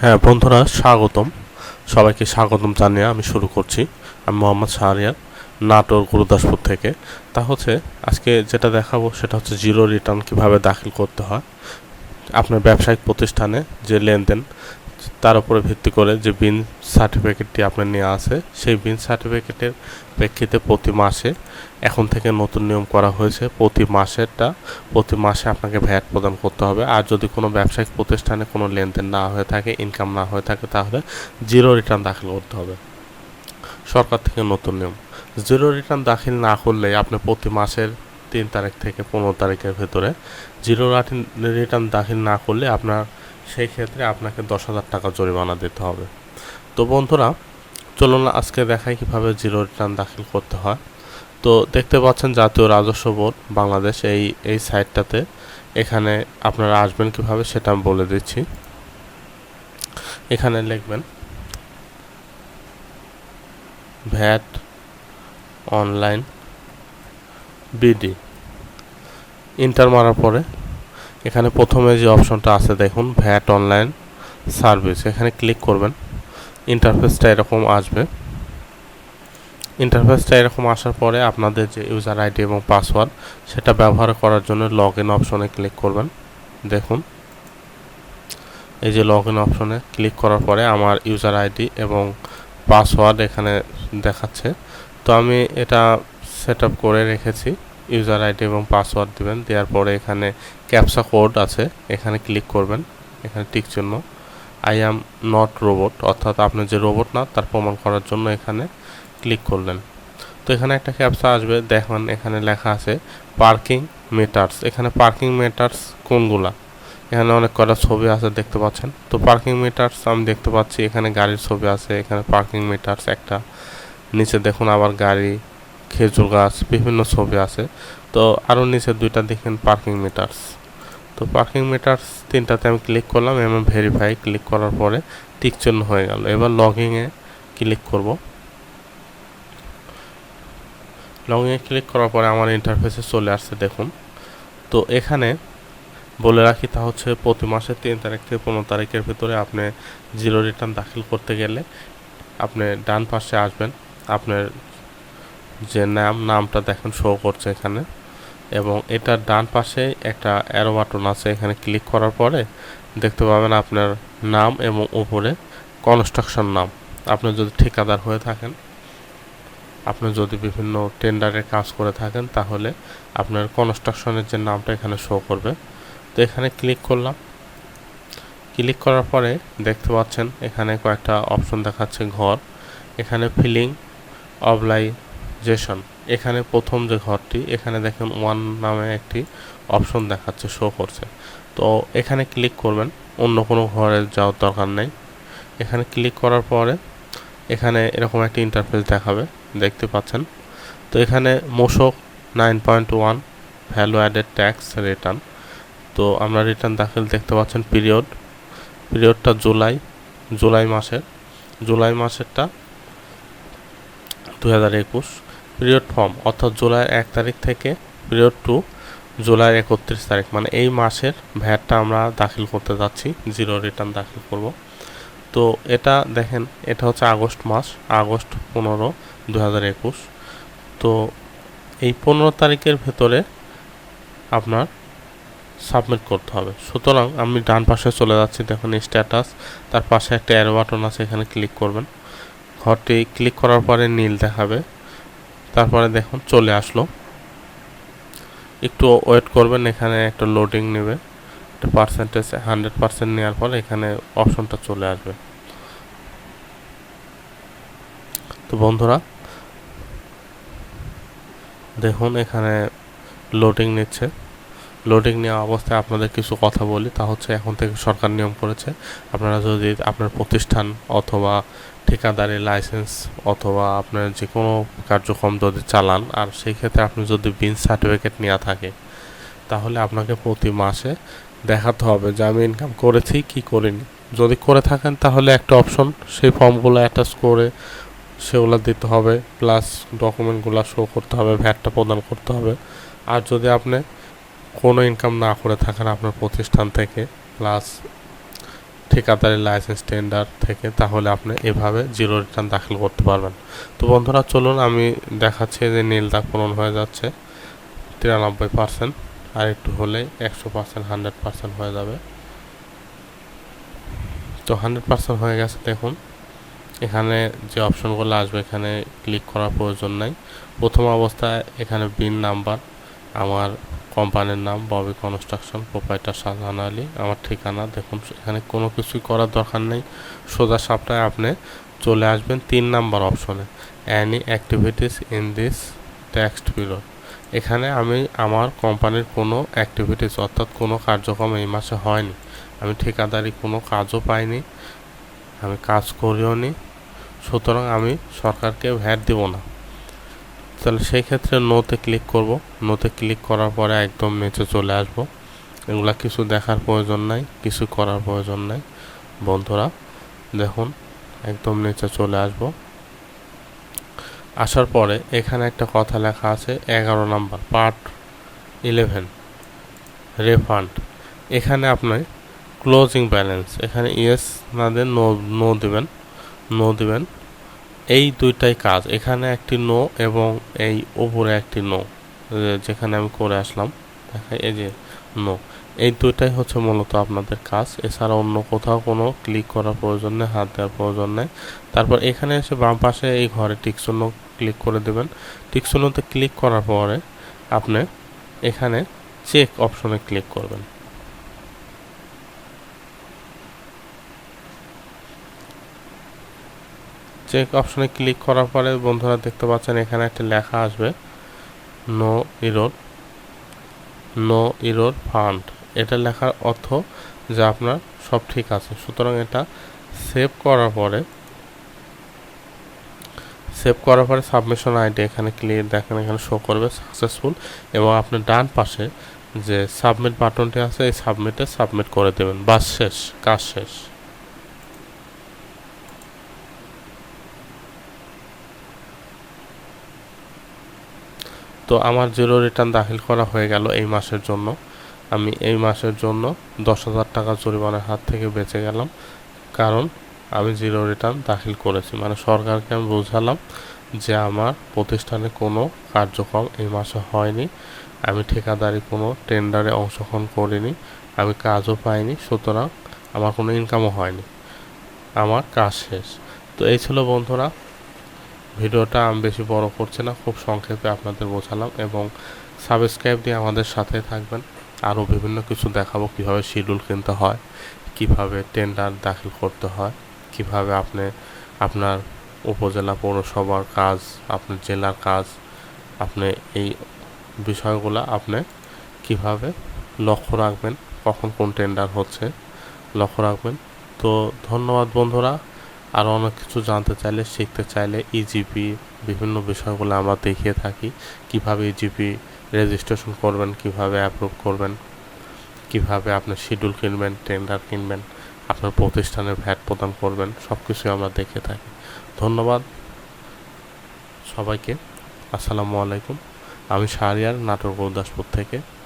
হ্যাঁ বন্ধুরা, স্বাগতম। সবাইকে স্বাগতম জানিয়ে আমি শুরু করছি। আমি মোহাম্মদ শাহরিয়ার, নাটোর, গুরুদাসপুর থেকে। তা হচ্ছে, আজকে যেটা দেখাবো সেটা হচ্ছে জিরো রিটার্ন কীভাবে দাখিল করতে হয়। আপনার ব্যবসায়িক প্রতিষ্ঠানে যে লেনদেন তার উপরে ভিত্তি করে যে বিন সার্টিফিকেটটি আপনার নেওয়া আছে, সেই বিন সার্টিফিকেটের প্রেক্ষিতে প্রতি মাসে এখন থেকে নতুন নিয়ম করা হয়েছে, প্রতি মাসেরটা প্রতি মাসে আপনাকে ভ্যাট প্রদান করতে হবে। আর যদি কোনো ব্যবসায়িক প্রতিষ্ঠানে কোনো লেনদেন না হয়ে থাকে ইনকাম না হয়ে থাকে, তাহলে জিরো রিটার্ন দাখিল করতে হবে। সরকার থেকে নতুন নিয়ম। জিরো রিটার্ন দাখিল না করলে আপনি প্রতি মাসের তিন তারিখ থেকে পনেরো তারিখের ভেতরে জিরো রিটার্ন দাখিল না করলে আপনার সেই ক্ষেত্রে আপনাকে দশ হাজার টাকা জরিমানা দিতে হবে। তো বন্ধুরা, চলুন আজকে দেখাই কীভাবে জিরো রিটার্ন দাখিল করতে হয়। তো দেখতে পাচ্ছেন জাতীয় রাজস্ব বোর্ড বাংলাদেশ এই এই সাইটটাতে এখানে আপনারা আসবেন কীভাবে সেটা আমি বলে দিচ্ছি। এখানে লিখবেন, ভ্যাট অনলাইন বিডি। ইন্টার মারার পরে এখানে প্রথমে যে অপশনটা আছে, দেখুন, ভ্যাট অনলাইন সার্ভিস। এখানে ক্লিক করবেন। ইন্টারফেসটা এরকম আসবে। ইন্টারফেসটা এরকম আসার পরে আপনাদের যে ইউজার আইডি এবং পাসওয়ার্ড সেটা ব্যবহার করার জন্য লগ ইন অপশনে ক্লিক করবেন। দেখুন। এই যে লগ ইন অপশনে ক্লিক করার পরে আমার ইউজার আইডি এবং পাসওয়ার্ড এখানে দেখাচ্ছে। তো আমি এটা সেট করে রেখেছি। ইউজার আইডি এবং পাসওয়ার্ড দিবেন, দেওয়ার পরে এখানে ক্যাপসা কোড আছে, এখানে ক্লিক করবেন, এখানে টিক চিহ্ন। আই অ্যাম নট রোবট অর্থাৎ আপনি যে রোবট না, তার প্রমাণ করার জন্য এখানে ক্লিক করলেন। তো এখানে একটা ক্যাপসা আসবে দেখেন এখানে লেখা আছে পার্কিং মিটার্স এখানে পার্কিং মিটার্স কোনগুলা? এখানে অনেক কটা ছবি আছে দেখতে পাচ্ছেন? তো পার্কিং মিটার্স আমি দেখতে পাচ্ছি, এখানে গাড়ির ছবি আছে, এখানে পার্কিং মিটার্স একটা। নিচে দেখুন আবার গাড়ি খেজুর গাছ, বিভিন্ন ছবি আছে। তো আরও নিচে দুইটা দেখেন পার্কিং মিটার্স তো পার্কিং মিটার্স তিনটাতে আমি ক্লিক করলাম এবং ভেরিফাই ক্লিক করার পরে টিক চিহ্ন হয়ে গেল। এবার লগিংয়ে ক্লিক করব। লগিংয়ে ক্লিক করার পরে আমার ইন্টারফেসে চলে আসছে, দেখুন। তো এখানে বলে রাখি, তা হচ্ছে প্রতি মাসের তিন তারিখ থেকে পনেরো তারিখের ভিতরে আপনি জিরো রিটার্ন দাখিল করতে গেলে আপনি ডান পাশে আসবেন। আপনার যে নাম, নামটা দেখেন শো করছে এখানে। এবং এটার ডান পাশে একটা অ্যারো বাটন আছে, এখানে ক্লিক করার পরে দেখতে পাবেন আপনার নাম এবং উপরে কনস্ট্রাকশন নাম। আপনি যদি ঠিকাদার হয়ে থাকেন, আপনি যদি বিভিন্ন টেন্ডারে কাজ করে থাকেন, তাহলে আপনার কনস্ট্রাকশনের যে নামটা এখানে শো করবে। তো এখানে ক্লিক করলাম। ক্লিক করার পরে দেখতে পাচ্ছেন, এখানে কয়েকটা অপশন দেখাচ্ছে ঘর। এখানে ফিলিং অবলাইজেশন এখানে প্রথম যে ঘরটি, এখানে দেখেন ওয়ান নামে একটি অপশন দেখাচ্ছে শো করছে। তো এখানে ক্লিক করবেন, অন্য কোনো ঘরে যাওয়ার দরকার নেই। এখানে ক্লিক করার পরে, এখানে এরকম একটি ইন্টারফেস দেখাবে, দেখতে পাচ্ছেন। তো এখানে মোশক nine point one value added tax return তো আমরা রিটার্ন দাখিল দেখতে পাচ্ছেন পিরিয়ড পিরিয়ডটা জুলাই জুলাই মাসের। জুলাই মাসেরটা দু হাজার একুশ। পিরিয়ড ফর্ম, অর্থাৎ জুলাই এক তারিখ থেকে পিরিয়ড টু জুলাই একত্রিশ তারিখ মানে এই মাসের ভ্যাটটা আমরা দাখিল করতে যাচ্ছি, জিরো রিটার্ন দাখিল করব। তো এটা দেখেন, এটা হচ্ছে আগস্ট মাস, আগস্ট পনেরো দু একুশ। তো এই পনেরো তারিখের ভেতরে আপনার সাবমিট করতে হবে। সুতরাং আমি ডান পাশে চলে যাচ্ছি, দেখুন স্ট্যাটাস তার পাশে একটা অ্যারো বাটন আছে, এখানে ক্লিক করবেন। ঘরটি ক্লিক করার পরে নীল দেখাবে। তারপরে দেখুন, চলে আসলো। একটু ওয়েট করবেন, এখানে একটা লোডিং নেবে। একটা পার্সেন্টেজ হান্ড্রেড পার্সেন্ট নেওয়ার পর এখানে অপশনটা চলে আসবে। তো বন্ধুরা, দেখুন, এখানে লোডিং নিচ্ছে। লোডিং নেওয়া অবস্থায় আপনাদের কিছু কথা বলি, তা হচ্ছে এখন থেকে সরকার নিয়ম করেছে, আপনারা যদি আপনার প্রতিষ্ঠান অথবা ঠিকাদারি লাইসেন্স অথবা আপনার যে কোনো কার্যক্রম যদি চালান, আর সেই ক্ষেত্রে আপনি যদি বিন সার্টিফিকেট নেওয়া থাকে, তাহলে আপনাকে প্রতি মাসে দেখাতে হবে যে আমি ইনকাম করেছি, কি করিনি। যদি করে থাকেন তাহলে একটা অপশন সেই ফর্মগুলো অ্যাটাচ করে সেগুলো দিতে হবে প্লাস ডকুমেন্টগুলো শো করতে হবে ভ্যাটটা প্রদান করতে হবে। আর যদি আপনি কোনো ইনকাম না করে থাকেন আপনার প্রতিষ্ঠান থেকে প্লাস ঠিকাদারি লাইসেন্স টেন্ডার থেকে, তাহলে আপনি এভাবে জিরো রিটার্ন দাখিল করতে পারবেন। তো বন্ধুরা, চলুন আমি দেখাচ্ছি যে নীল দাগ পূরণ হয়ে যাচ্ছে তিরানব্বই পার্সেন্ট আর একটু হলেই একশো পার্সেন্ট হান্ড্রেড পার্সেন্ট হয়ে যাবে। তো হান্ড্রেড পার্সেন্ট হয়ে গেছে, দেখুন। এখানে যে অপশনগুলো আসবে, এখানে ক্লিক করার প্রয়োজন নাই। প্রথম অবস্থায় এখানে বিন নাম্বার আমার কোম্পানির নাম Bobby construction proprietor Shahjahan Ali. আমার ঠিকানা দেখুন, এখানে কোনো কিছুই করার দরকার নেই। সোজা সাপটায় আপনি চলে আসবেন তিন নাম্বার অপশনে। Any activities in this text period এখানে আমি আমার কোম্পানির কোনো অ্যাক্টিভিটিস অর্থাৎ কোনো কার্যক্রম এই মাসে হয়নি। আমি ঠিকাদারি কোনো কাজও পাইনি, আমি কাজ করিও নি সুতরাং আমি সরকারকে ভ্যাট দেব না। তাহলে সেই ক্ষেত্রে নোতে ক্লিক করব। নোতে ক্লিক করার পরে একদম নিচে চলে আসব। এগুলা কিছু দেখার প্রয়োজন নাই, কিছু করার প্রয়োজন নাই। বন্ধুরা, দেখুন, একদম নিচে চলে আসব। আসার পরে এখানে একটা কথা লেখা আছে, এগারো নাম্বার পার্ট ইলেভেন রেফান্ড এখানে আপনার ক্লোজিং ব্যালেন্স এখানে ইয়েস না দেন নো নো দেবেন নো দেবেন। এই দুইটাই কাজ। এখানে একটি নো এবং এই উপরে একটি নো যেখানে আমি করে আসলাম দেখা এই যে নো এই দুইটাই হচ্ছে মূলত আপনাদের কাজ। এছাড়া অন্য কোথাও কোনো ক্লিক করার প্রয়োজন নেই, হাত দেওয়ার প্রয়োজন নেই। তারপর এখানে এসে বাম পাশে এই ঘরে টিকশূন্য ক্লিক করে দেবেন। টিকশূন্যতে ক্লিক করার পরে আপনি এখানে চেক অপশনে ক্লিক করবেন। চেক অপশনে ক্লিক করার পরে বন্ধুরা দেখতে পাচ্ছেন এখানে একটা লেখা আসবে no error no error fund এটা লেখার অর্থ যে আপনার সব ঠিক আছে। সুতরাং এটা সেভ করার পরে সেভ করার পরে সাবমিশন আইডি এখানে ক্লিক দেখেন, এখানে শো করবে সাকসেসফুল এবং আপনার ডান পাশে যে সাবমিট বাটনটি আছে, এই সাবমিটে সাবমিট করে দেবেন। বাস শেষ, কাজ শেষ। তো আমার জিরো রিটার্ন দাখিল করা হয়ে গেল এই মাসের জন্য। আমি এই মাসের জন্য দশ হাজার টাকা জরিমানার হাত থেকে বেঁচে গেলাম। কারণ আমি জিরো রিটার্ন দাখিল করেছি। মানে সরকারকে আমি বোঝালাম যে আমার প্রতিষ্ঠানে কোনো কার্যক্রম এই মাসে হয়নি। আমি ঠিকাদারি কোনো টেন্ডারে অংশগ্রহণ করিনি। আমি কাজও পাইনি। সুতরাং আমার কোনো ইনকামও হয়নি। আমার কাজ শেষ। তো এই ছিল বন্ধুরা ভিডিওটা আমি বেশি বড় করছি না, খুব সংক্ষেপে আপনাদের বোঝালাম এবং সাবস্ক্রাইব দিয়ে আমাদের সাথে থাকবেন। আরও বিভিন্ন কিছু দেখাবো, কীভাবে শিডিউল কিনতে হয়, কীভাবে টেন্ডার দাখিল করতে হয়, কীভাবে আপনি আপনার উপজেলা পৌরসভার কাজ, আপনার জেলার কাজ, আপনি এই বিষয়গুলো আপনি কীভাবে লক্ষ্য রাখবেন, কখন কোন টেন্ডার হচ্ছে, লক্ষ্য রাখবেন। তো ধন্যবাদ বন্ধুরা আরও অনেক কিছু জানতে চাইলে, শিখতে চাইলে ইজিপি বিভিন্ন বিষয়গুলো আমরা দেখিয়ে থাকি। কীভাবে ইজিপি রেজিস্ট্রেশন করবেন, কীভাবে অ্যাপ্রুভ করবেন, কীভাবে আপনি শিডিউল কিনবেন টেন্ডার কিনবেন, আপনার প্রতিষ্ঠানের ভ্যাট প্রদান করবেন সব কিছুই আমরা দেখে থাকি। ধন্যবাদ সবাইকে। আসসালামু আলাইকুম। আমি শাহরিয়ার, নাটোর গুরুদাসপুর থেকে।